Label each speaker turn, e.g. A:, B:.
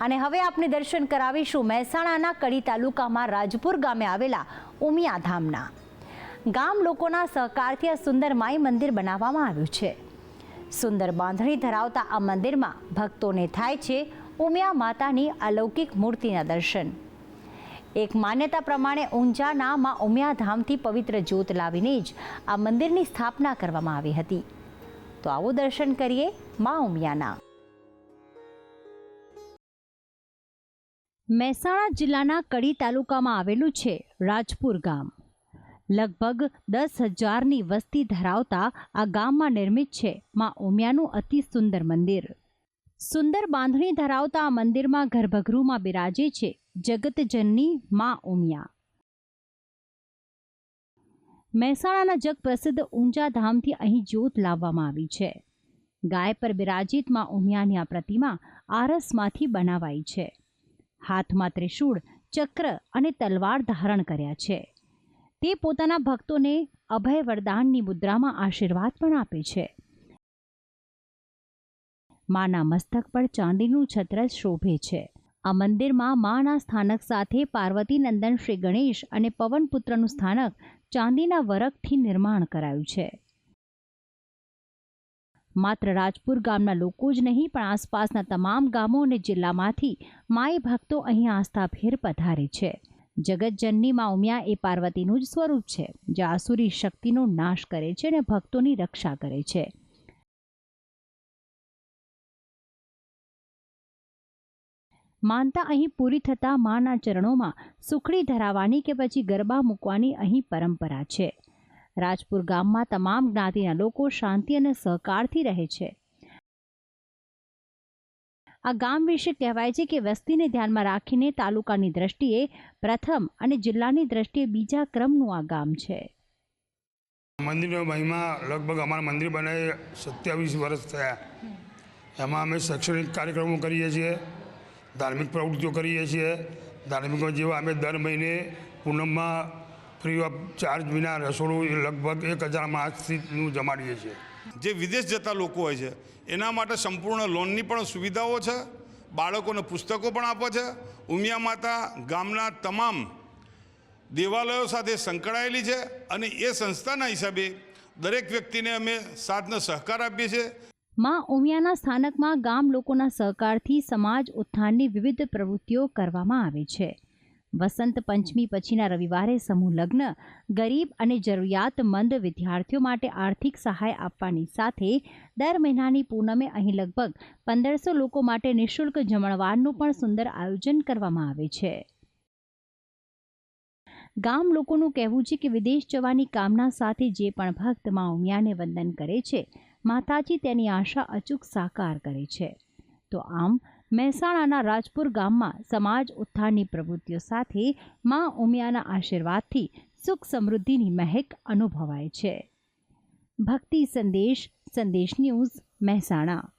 A: અને હવે આપને દર્શન કરાવીશું મહેસાણાના કડી તાલુકામાં રાજપુર ગામે આવેલા ઉમિયા ધામના. ગામ લોકોના સહકારથી આ સુંદર માઈ મંદિર બનાવવામાં આવ્યું છે. સુંદર બાંધણી ધરાવતા આ મંદિરમાં ભક્તોને થાય છે ઉમિયા માતાની અલૌકિક મૂર્તિના દર્શન. એક માન્યતા પ્રમાણે ઊંઝાના માં ઉમિયા ધામથી પવિત્ર જ્યોત લાવીને જ આ મંદિરની સ્થાપના કરવામાં આવી હતી. તો આવો દર્શન કરીએ મા ઉમિયાના. મહેસાણા જિલ્લાના કડી તાલુકામાં આવેલું છે રાજપુર ગામ. લગભગ દસ હજારની વસ્તી ધરાવતા આ ગામમાં નિર્મિત છે માં ઉમિયાનું અતિ સુંદર મંદિર. સુંદર બાંધણી ધરાવતા આ મંદિરમાં ગર્ભગૃહમાં બિરાજે છે જગતજનની માં ઉમિયા. મહેસાણાના જગ પ્રસિદ્ધ ઊંચા ધામથી અહીં જ્યોત લાવવામાં આવી છે. ગાય પર બિરાજિતમાં ઉમિયાની આ પ્રતિમા આરસમાંથી બનાવાઈ છે. હાથમાં ત્રિશૂળ, ચક્ર અને તલવાર ધારણ કર્યા છે. તે પોતાના ભક્તોને અભય વરદાનની મુદ્રામાં આશીર્વાદ પણ આપે છે. માના મસ્તક પર ચાંદીનું છત્ર શોભે છે. આ મંદિરમાં માના સ્થાનક સાથે પાર્વતી નંદન શ્રી ગણેશ અને પવનપુત્રનું સ્થાનક ચાંદીના વરખથી નિર્માણ કરાયું છે. માત્ર રાજપુર ગામના લોકો જ નહીં, પણ આસપાસના તમામ ગામો અને જિલ્લામાંથી માઈ ભક્તો અહીં આસ્થાભેર પધારે છે. જગતજનની મા ઉમિયા એ પાર્વતીનું જ સ્વરૂપ છે, જે આસુરી શક્તિનો નાશ કરે છે અને ભક્તોની રક્ષા કરે છે. માનતા અહીં પૂરી થતાં માના ચરણોમાં સુખડી ધરાવવાની કે પછી ગરબા મૂકવાની અહીં પરંપરા છે. રાજપુર ગામમાં તમામ જ્ઞાતિના લોકો શાંતિ અને સહકારથી રહે છે. આ ગામ વિશે કહેવાય છે કે વસ્તીને ધ્યાનમાં રાખીને તાલુકાની દ્રષ્ટિએ પ્રથમ અને જિલ્લાની દ્રષ્ટિએ બીજા ક્રમનું આ ગામ છે.
B: મંદિરનો મહિમા લગભગ અમારા મંદિર બનાવી સત્યાવીસ વર્ષ થયા. એમાં અમે શૈક્ષણિક કાર્યક્રમો કરીએ છીએ, ધાર્મિક પ્રવૃત્તિઓ કરીએ છીએ. ધાર્મિકો જેવા અમે દર મહિને પૂનમમાં ફ્રી ઓફ ચાર્જ વિના રસોડું એ લગભગ એક હજારમાં માણસથીનું જમાડીએ છીએ.
C: જે વિદેશ જતા લોકો હોય છે એના માટે સંપૂર્ણ લોનની પણ સુવિધાઓ છે બાળકોને પુસ્તકો પણ આપે છે ઉમિયા માતા ગામના તમામ દેવાલયો સાથે સંકળાયેલી છે અને એ સંસ્થાના હિસાબે દરેક વ્યક્તિને અમે સાથનો સહકાર આપીએ છીએ.
A: માં ઉમિયાના સ્થાનકમાં ગામ લોકોના સહકારથી સમાજ ઉત્થાનની વિવિધ પ્રવૃત્તિઓ કરવામાં આવે છે. વસંત પંચમી પછીના રવિવારે સમૂહ લગ્ન, ગરીબ અને જરૂરિયાતમંદ વિદ્યાર્થીઓ માટે આર્થિક સહાય આપવાની સાથે દર મહિનાની પૂનમે અહીં લગભગ પંદરસો લોકો માટે નિઃશુલ્ક જમણવારનું પણ સુંદર આયોજન કરવામાં આવે છે. ગામ લોકોનું કહેવું છે કે વિદેશ જવાની કામના સાથે જે પણ ભક્ત મા ઉમિયાને વંદન કરે છે, માતાજી તેની આશા અચૂક સાકાર કરે છે. તો આમ મહેસાણાના રાજપુર ગામમાં સમાજ ઉત્થાનની પ્રવૃત્તિઓ સાથે મા ઉમિયાના આશીર્વાદથી સુખ સમૃદ્ધિની મહેક અનુભવાય છે. ભક્તિ સંદેશ સંદેશ ન્યૂઝ, મહેસાણા.